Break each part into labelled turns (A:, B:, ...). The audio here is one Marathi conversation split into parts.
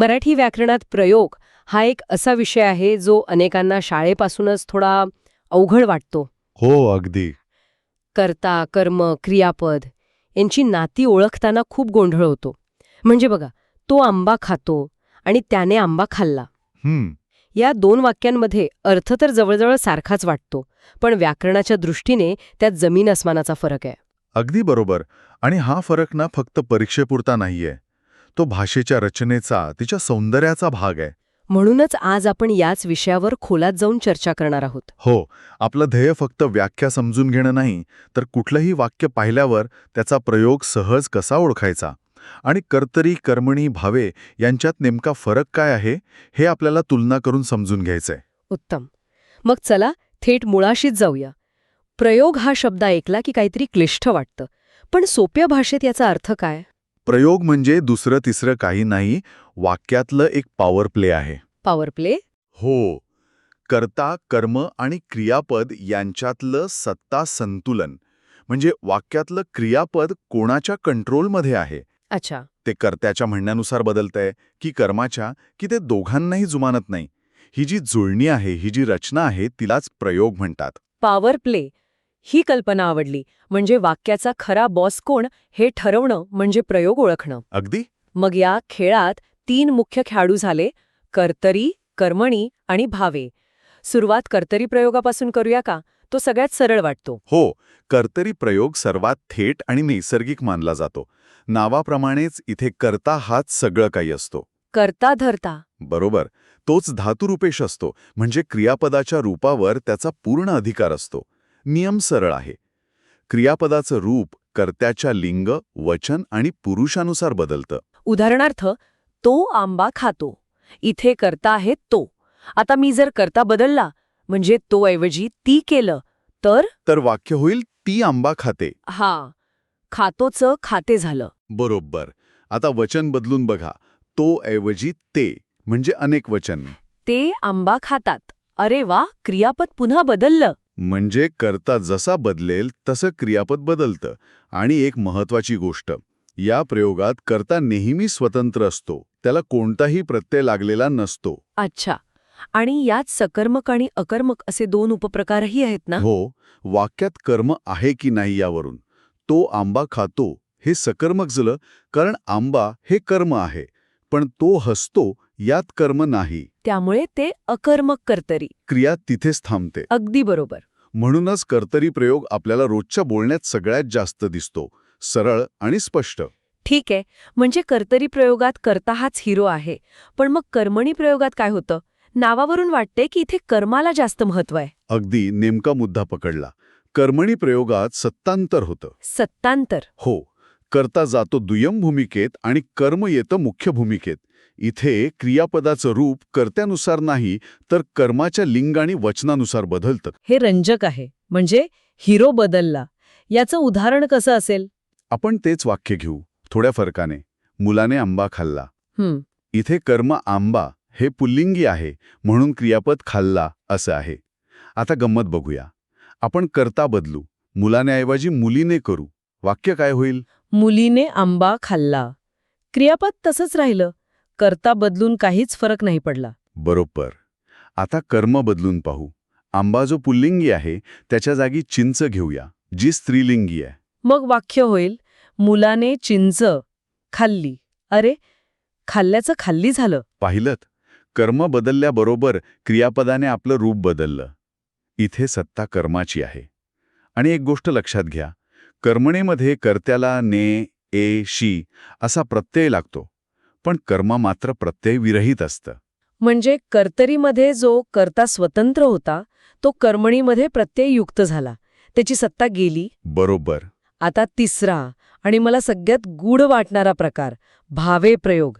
A: मराठी व्याकरणात प्रयोग हा एक असा विषय आहे जो अनेकांना शाळेपासूनच थोडा अवघड वाटतो.
B: हो अगदी.
A: कर्ता कर्म क्रियापद यांची नाती ओळखताना खूप गोंधळ होतो. म्हणजे बघा तो आंबा खातो आणि त्याने आंबा खाल्ला.
B: हम्म.
A: या दोन वाक्यांमध्ये अर्थ तर जवळजवळ सारखाच वाटतो पण व्याकरणाच्या दृष्टीने त्यात जमीन अस्मानाचा फरक आहे.
B: अगदी बरोबर. आणि हा फरक ना फक्त परीक्षेपुरता नाहीये. तो भाषेच्या रचनेचा तिच्या सौंदर्याचा भाग आहे.
A: म्हणूनच आज आपण याच विषयावर खोलात जाऊन चर्चा करणार आहोत.
B: हो आपलं ध्येय फक्त व्याख्या समजून घेणं नाही तर कुठलंही वाक्य पाहिल्यावर त्याचा प्रयोग सहज कसा ओळखायचा? आणि कर्तरी कर्मणी भावे यांच्यात नेमका फरक काय आहे हे आपल्याला तुलना करून समजून घ्यायचंय.
A: उत्तम. मग चला थेट मुळाशीच जाऊया. प्रयोग हा शब्द ऐकला की काहीतरी क्लिष्ट वाटतं. पण सोप्या भाषेत याचा अर्थ काय?
B: प्रयोग म्हणजे दुसरं तिसरं काही नाही वाक्यातलं एक पॉवर प्ले आहे.
A: पॉवर प्ले
B: हो. कर्ता कर्म आणि क्रियापद यांच्यातलं सत्ता संतुलन. म्हणजे वाक्यातलं क्रियापद कोणाच्या कंट्रोलमध्ये आहे?
A: अच्छा.
B: ते कर्त्याच्या म्हणण्यानुसार बदलतंय की कर्माच्या की ते दोघांनाही जुमानत नाही. ही जी जुळणी आहे ही जी रचना आहे तिलाच प्रयोग म्हणतात.
A: पॉवर प्ले ही कल्पना आवडली. म्हणजे वाक्याचा खरा बॉस कोण हे ठरवणं म्हणजे प्रयोग ओळखणं.
B: अगदी?
A: मग या खेळात तीन मुख्य खेळाडू झाले. कर्तरी कर्मणी आणि भावे. सुरुवात कर्तरी प्रयोगापासून करूया का? तो सगळ्यात सरळ वाटतो.
B: हो कर्तरी प्रयोग सर्वात थेट आणि नैसर्गिक मानला जातो. नावाप्रमाणेच इथे कर्ता हाच सगळं काही असतो.
A: कर्ता धरता.
B: बरोबर. तोच धातुरूपेश असतो. म्हणजे क्रियापदाच्या रूपावर त्याचा पूर्ण अधिकार असतो. नियम सरळ आहे. क्रियापदाचं रूप कर्त्याच्या लिंग वचन आणि पुरुषानुसार बदलतं.
A: उदाहरणार्थ तो आंबा खातो. इथे कर्ता आहे तो. आता मी जर कर्ता बदलला म्हणजे तो ऐवजी ती केलं तर?
B: तर वाक्य होईल ती आंबा खाते.
A: हा. खातोचं खाते झालं.
B: बरोबर. आता वचन बदलून बघा. तो ऐवजी ते म्हणजे अनेक वचन.
A: ते आंबा खातात. अरे वा क्रियापद पुन्हा बदललं.
B: म्हणजे कर्ता जसा बदलेल तसं क्रियापद बदलतं. आणि एक महत्वाची गोष्ट या प्रयोगात कर्ता नेहमी स्वतंत्र असतो त्याला कोणताही प्रत्यय लागलेला नसतो.
A: अच्छा. आणि यात सकर्मक आणि अकर्मक असे दोन उपप्रकारही आहेत ना?
B: हो वाक्यात कर्म आहे की नाही यावरून तो आंबा खातो हे सकर्मक झालं कारण आंबा हे कर्म आहे पण तो हसतो यात कर्म नाही.
A: त्यामुळे ते अकर्मक कर्तरी.
B: क्रिया तिथेच थांबते.
A: अगदी बरोबर.
B: म्हणूनच कर्तरी प्रयोग आपल्याला रोजच्या बोलण्यात सगळ्यात जास्त दिसतो. सरळ आणि स्पष्ट.
A: ठीक आहे. म्हणजे कर्तरी प्रयोगात कर्ता हाच हिरो आहे. पण मग कर्मणी प्रयोगात काय होतं? नावावरून वाटते की इथे कर्माला जास्त महत्त्व आहे.
B: अगदी नेमका मुद्दा पकडला. कर्मणी प्रयोगात सत्तांतर होतं.
A: सत्तांतर.
B: हो. कर्ता जातो दुय्यम भूमिकेत आणि कर्म येतं मुख्य भूमिकेत. इथे क्रियापदाचं रूप कर्त्यानुसार नाही तर कर्माच्या लिंग आणि वचनानुसार बदलतं.
A: हे रंजक आहे. म्हणजे हिरो बदलला. याचं उदाहरण कसं असेल?
B: आपण तेच वाक्य घेऊ थोड्या फरकाने. मुलाने आंबा खाल्ला. इथे कर्म आंबा हे पुल्लिंगी आहे म्हणून क्रियापद खाल्ला असं आहे. आता गंमत बघूया. आपण कर्ता बदलू. मुलानेऐवजी मुलीने करू. वाक्य काय होईल?
A: मुलीने आंबा खाल्ला. क्रियापद तसंच राहिलं. कर्ता बदलून काहीच फरक नाही पडला.
B: बरोबर. आता कर्म बदलून पाहू. आंबा जो पुल्लिंगी आहे त्याच्या जागी चिंच घेऊया जी स्त्रीलिंगी आहे.
A: मग वाक्य होईल मुलाने चिंच खाल्ली. अरे खाल्ल्याचं खाल्ली झालं.
B: पाहिलं कर्म बदलल्याबरोबर क्रियापदाने आपलं रूप बदललं. इथे सत्ता कर्माची आहे. आणि एक गोष्ट लक्षात घ्या कर्मणेमध्ये कर्त्याला ने ए शी असा प्रत्यय लागतो पण कर्म मात्र प्रत्यय विरहित असतं.
A: म्हणजे कर्तरीमध्ये जो कर्ता स्वतंत्र होता तो कर्मणीमध्ये प्रत्यययुक्त झाला. त्याची सत्ता गेली.
B: बरोबर.
A: आता तिसरा आणि मला सगळ्यात गूढ वाटणारा प्रकार भावे प्रयोग.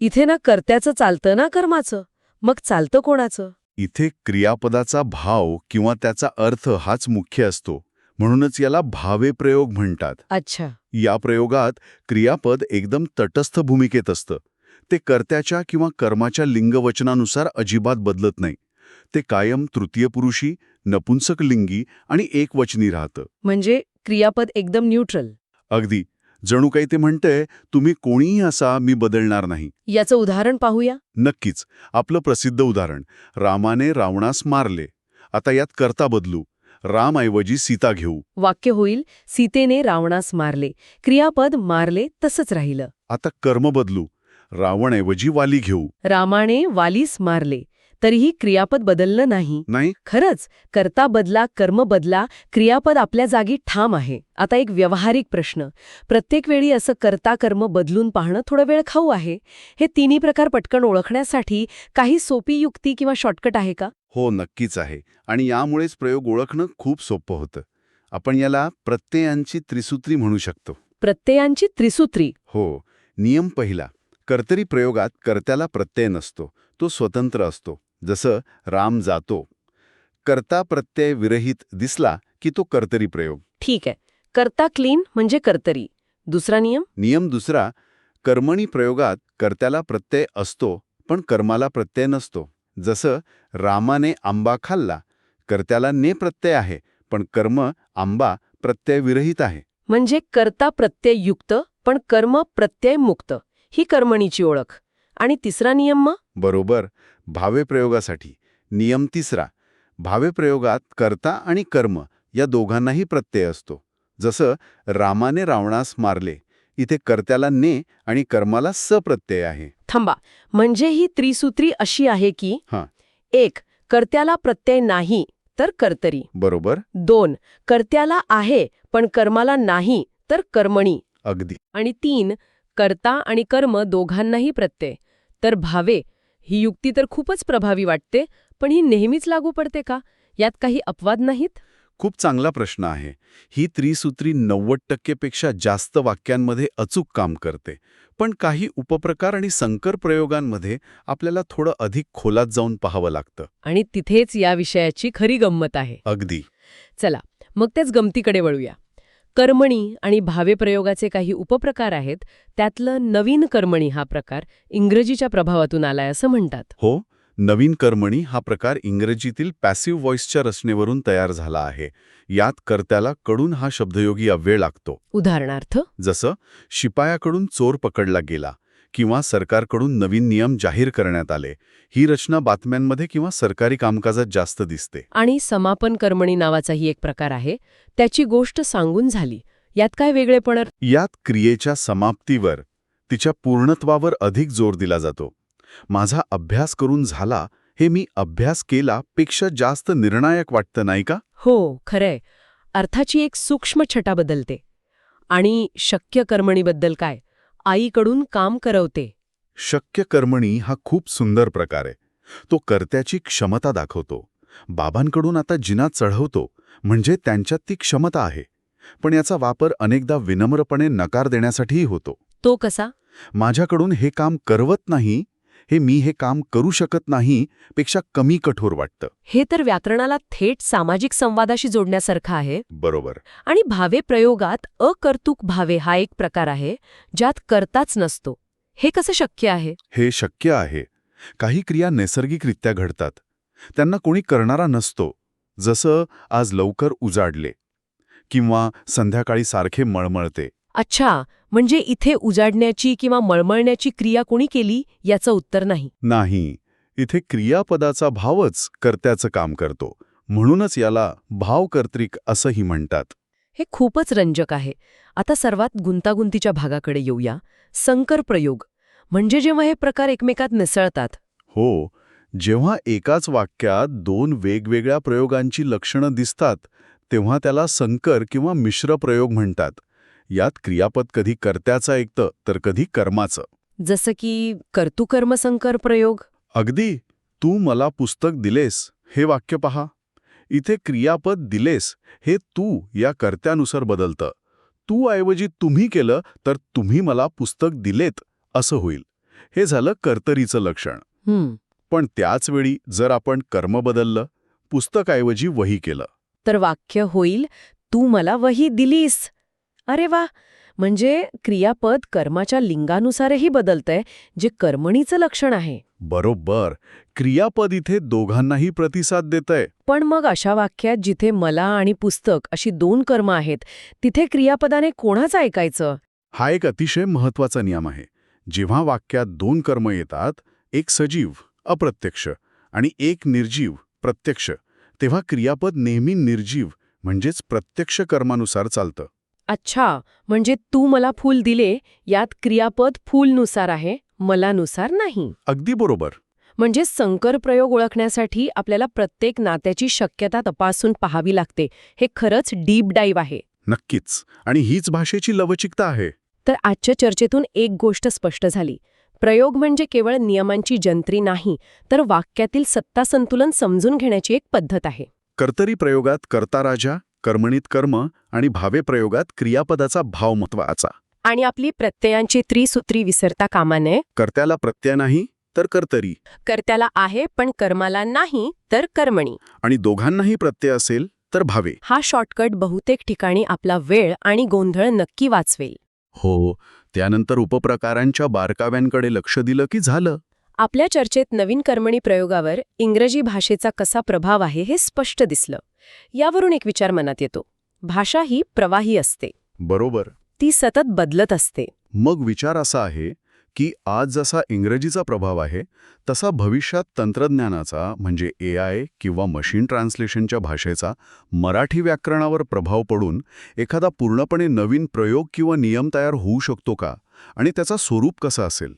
A: इथे ना कर्त्याचं चालतं ना कर्माचं? मग चालतं कोणाचं?
B: इथे क्रियापदाचा भाव किंवा त्याचा अर्थ हाच मुख्य असतो. म्हणूनच याला भावे प्रयोग म्हणतात.
A: अच्छा.
B: या प्रयोगात क्रियापद एकदम तटस्थ भूमिकेत असतं. ते कर्त्याच्या किंवा कर्माच्या लिंगवचनानुसार अजिबात बदलत नाही. ते कायम तृतीय पुरुषी नपुंसक लिंगी आणि एकवचनी राहतं.
A: म्हणजे क्रियापद एकदम न्यूट्रल.
B: अगदी. जणू काही ते म्हणतंय तुम्ही कोणीही असा मी बदलणार नाही.
A: याचं उदाहरण पाहूया?
B: नक्कीच. आपलं प्रसिद्ध उदाहरण रामाने रावणास मारले. आता यात करता बदलू. रामऐवजी सीता घेऊ.
A: वाक्य होईल सीतेने रावणास मारले. क्रियापद मारले तसंच राहिलं.
B: आता कर्म बदलू. रावणऐवजी वाली घेऊ.
A: रामाने वालीस मारले. तरीही क्रियापद बदललं नाही.
B: नाही?
A: खरंच कर्ता बदला कर्म बदला क्रियापद आपल्या जागी ठाम आहे. आता एक व्यावहारिक प्रश्न. प्रत्येक वेळी असं कर्ता कर्म बदलून पाहणं थोडं वेळ खाऊ आहे? हे तिन्ही प्रकार पटकन ओळखण्यासाठी काही सोपी युक्ती किंवा शॉर्टकट आहे का?
B: हो नक्कीच आहे. आणि यामुळेच प्रयोग ओळखणं खूप सोपं होतं. आपण याला प्रत्ययांची त्रिसूत्री म्हणू शकतो.
A: प्रत्ययांची त्रिसूत्री.
B: हो. नियम पहिला. कर्तरी प्रयोगात कर्त्याला प्रत्यय नसतो. तो स्वतंत्र असतो. जसं राम जातो. कर्ता प्रत्यय विरहित दिसला की तो कर्तरी प्रयोग.
A: ठीक आहे. कर्ता क्लीन म्हणजे कर्तरी. दुसरा नियम?
B: नियम दुसरा कर्मणी प्रयोगात कर्त्याला प्रत्यय असतो पण कर्माला प्रत्यय नसतो. जसं रामाने आंबा खाल्ला कर्त्याला ने प्रत्यय आहे पण कर्म आंबा प्रत्यय विरहित आहे.
A: म्हणजे कर्ता प्रत्यययुक्त पण कर्म प्रत्ययमुक्त ही कर्मणीची ओळख. आणि तिसरा नियम मग?
B: बरोबर. भावे प्रयोगासाठी. नियम तिसरा. भावे प्रयोगात कर्ता आणि कर्म या दोघांनाही प्रत्यय असतो. जसं रामाने रावणास मारले. इथे कर्त्याला ने आणि कर्माला सप्रत्यय आहे.
A: थांबा. म्हणजे ही त्रिसूत्री अशी आहे की
B: हां.
A: एक कर्त्याला प्रत्यय नाही तर कर्तरी.
B: बरोबर.
A: दोन कर्त्याला आहे पण कर्माला नाही तर कर्मणी.
B: अगदी.
A: आणि तीन कर्ता आणि कर्म दोघांनाही प्रत्यय. तर भावे ही युक्ती तर खूपच प्रभावी वाटते पण ही नेहमीच लागू पडते का? यात काही अपवाद नाहीत?
B: खूप चांगला प्रश्न आहे. ही त्रिसूत्री नव्वद टक्केपेक्षा जास्त वाक्यांमध्ये अचूक काम करते. पण काही उपप्रकार आणि संकर प्रयोगांमध्ये आपल्याला थोडं अधिक खोलात जाऊन पाहावं लागतं.
A: आणि तिथेच या विषयाची खरी गंमत आहे.
B: अगदी.
A: चला मग त्याच गमतीकडे वळूया. कर्मणी आणि भावे प्रयोगाचे काही उपप्रकार आहेत त्यातलं नवीन कर्मणी हा प्रकार इंग्रजीच्या प्रभावातून आलाय असं म्हणतात.
B: हो नवीन कर्मणी हा प्रकार इंग्रजीतील पॅसिव्ह व्हॉइसच्या रचनेवरून तयार झाला आहे. यात कर्त्याला कडून हा शब्दयोगी अव्यय लागतो.
A: उदाहरणार्थ?
B: जसं शिपायाकडून चोर पकडला गेला किंवा सरकारकडून नवीन नियम जाहीर करण्यात आले ही रचना बातम्यांमध्ये किंवा सरकारी कामकाजात जास्त दिसते.
A: आणि समापन कर्मणी नावाचाही एक प्रकार आहे त्याची गोष्ट सांगून झाली. यात काय वेगळेपण?
B: यात क्रियेच्या समाप्तीवर तिच्या पूर्णत्वावर अधिक जोर दिला जातो. माझा अभ्यास करून झाला हे मी अभ्यास केला पेक्षा जास्त निर्णायक वाटतं नाही का?
A: हो खरंय. अर्थाची एक सूक्ष्म छटा बदलते. आणि शक्य कर्मणीबद्दल काय? आईकडून काम करवते.
B: शक्य कर्मणी हा खूप सुंदर प्रकार. आहे तो कर्त्याची क्षमता दाखवतो. बाबांकडून आता जिना चढवतो म्हणजे त्यांच्यात ती क्षमता आहे. पण याचा वापर अनेकदा विनम्रपणे नकार देण्यासाठीही होतो.
A: तो कसा?
B: माझ्याकडून हे काम करवत नाही हे मी हे काम करू शकत नाही पेक्षा कमी कठोर वाटतं.
A: हे तर व्याकरणाला थेट सामाजिक संवादाशी जोडण्यासारखं आहे.
B: बरोबर.
A: आणि भावे प्रयोगात अकर्तुक भावे हा एक प्रकार आहे ज्यात करताच नसतो. हे कसं शक्य आहे?
B: हे शक्य आहे. काही क्रिया नैसर्गिकरित्या घडतात. त्यांना कोणी करणारा नसतो जसं आज लवकर उजाडले किंवा संध्याकाळी सारखे मळमळते.
A: अच्छा म्हणजे इथे उजाडण्याची किंवा मळमळण्याची क्रिया कोणी केली? याचं उत्तर नाही.
B: नाही. इथे क्रियापदाचा भावच कर्त्याचं काम करतो. म्हणूनच याला भावकर्तृक असंही म्हणतात.
A: हे खूपच रंजक आहे. आता सर्वात गुंतागुंतीच्या भागाकडे येऊया. संकर प्रयोग. म्हणजे जेव्हा हे प्रकार एकमेकात मिसळतात.
B: हो. जेव्हा एकाच वाक्यात दोन वेगवेगळ्या प्रयोगांची लक्षणं दिसतात तेव्हा त्याला संकर किंवा मिश्र प्रयोग म्हणतात. यात क्रियापद कधी कर्त्याचं ऐकतं तर कधी कर्माचं.
A: जसं की कर्तुकर्मसंकर प्रयोग.
B: अगदी. तू मला पुस्तक दिलेस हे वाक्य पहा. इथे क्रियापद दिलेस हे तू या कर्त्यानुसार बदलतं. तू ऐवजी तुम्ही केलं तर तुम्ही मला पुस्तक दिलेत असं होईल. हे झालं कर्तरीचं लक्षण. पण त्याच वेळी जर आपण कर्म बदललं पुस्तकाऐवजी वही केलं.
A: तर वाक्य होईल तू मला वही दिलीस अरे वा! म्हणजे क्रियापद कर्माच्या लिंगानुसारही बदलतंय जे कर्मणीचं लक्षण आहे.
B: बरोबर. क्रियापद इथे दोघांनाही प्रतिसाद देतंय.
A: पण मग अशा वाक्यात जिथे मला आणि पुस्तक अशी दोन कर्म आहेत तिथे क्रियापदाने कोणाचं ऐकायचं?
B: हा एक अतिशय महत्त्वाचा नियम आहे. जेव्हा वाक्यात दोन कर्म येतात एक सजीव अप्रत्यक्ष आणि एक निर्जीव प्रत्यक्ष तेव्हा क्रियापद नेहमी निर्जीव म्हणजेच प्रत्यक्ष कर्मानुसार चालतं.
A: अच्छा म्हणजे तू मला फूल दिले यात क्रियापद फूलनुसार आहे मलानुसार नाही.
B: अगदी बरोबर.
A: म्हणजे संकर प्रयोग ओळखण्यासाठी आपल्याला प्रत्येक नात्याची शक्यता तपासून पाहावी लागते. हे खरंच डीप डाईव्ह आहे.
B: नक्कीच. आणि हीच भाषेची लवचिकता आहे.
A: तर आजच्या चर्चेतून एक गोष्ट स्पष्ट झाली. प्रयोग म्हणजे केवळ नियमांची जंत्री नाही तर वाक्यातील सत्ता संतुलन समजून घेण्याची एक पद्धत आहे.
B: कर्तरी प्रयोगात कर्ता राजा कर्मणीत कर्म आणि भावे प्रयोगात क्रियापदाचा भाव महत्त्वाचा.
A: आणि आपली प्रत्ययांची त्रिसूत्री विसरता कामा नये.
B: कर्त्याला प्रत्यय नाही तर कर्तरी.
A: कर्त्याला आहे पण कर्माला नाही तर कर्मणी.
B: आणि दोघांनाही प्रत्यय असेल तर भावे.
A: हा शॉर्टकट बहुतेक ठिकाणी आपला वेळ आणि गोंधळ नक्की वाचवेल.
B: हो त्यानंतर उपप्रकारांच्या बारकाव्यांकडे लक्ष दिलं की झालं?
A: आपल्या चर्चेत नवीन कर्मणी प्रयोगावर इंग्रजी भाषेचा कसा प्रभाव आहे हे स्पष्ट दिसलं. यावरून एक विचार मनात येतो. भाषा ही प्रवाही असते.
B: बरोबर.
A: ती सतत बदलत असते.
B: मग विचार असा आहे की आज जसा इंग्रजीचा प्रभाव आहे तसा भविष्यात तंत्रज्ञानाचा म्हणजे ए आय किंवा मशीन ट्रान्सलेशनच्या भाषेचा मराठी व्याकरणावर प्रभाव पडून एखादा पूर्णपणे नवीन प्रयोग किंवा नियम तयार होऊ शकतो का? आणि त्याचा स्वरूप कसं असेल?